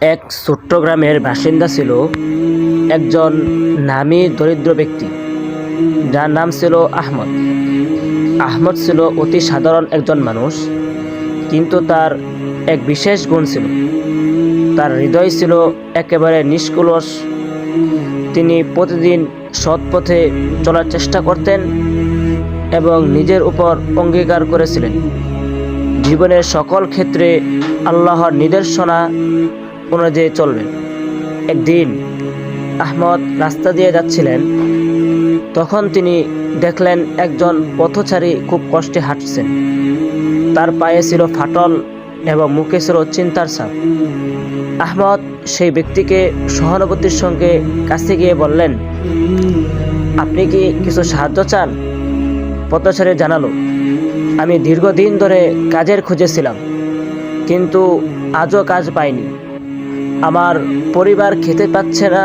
এক ছোট্ট গ্রামের বাসিন্দা ছিল একজন নামী দরিদ্র ব্যক্তি, যার নাম ছিল আহমদ। আহমদ ছিল অতি সাধারণ একজন মানুষ, কিন্তু তার এক বিশেষ গুণ ছিল। তার হৃদয় ছিল একেবারে নিষ্কলস। তিনি প্রতিদিন সৎ পথে চলার চেষ্টা করতেন এবং নিজের উপর অঙ্গীকার করেছিলেন। জীবনের সকল ক্ষেত্রে আল্লাহর নির্দেশনা অনুযায়ী চলবেন একদিন আহমদ রাস্তা দিয়ে যাচ্ছিলেন। তখন তিনি দেখলেন একজন পথচারী খুব কষ্টে হাঁটছেন। তার পায়ে ছিল ফাটল এবং মুখে ছিল চিন্তার ছাপ। আহমদ সেই ব্যক্তিকে সহানুভূতির সঙ্গে কাছে গিয়ে বললেন, আপনি কি কিছু সাহায্য চান? পথচারী জানালো, আমি দীর্ঘদিন ধরে কাজের খুঁজেছিলাম কিন্তু আজও কাজ পাইনি। আমার পরিবার খেতে পাচ্ছে না।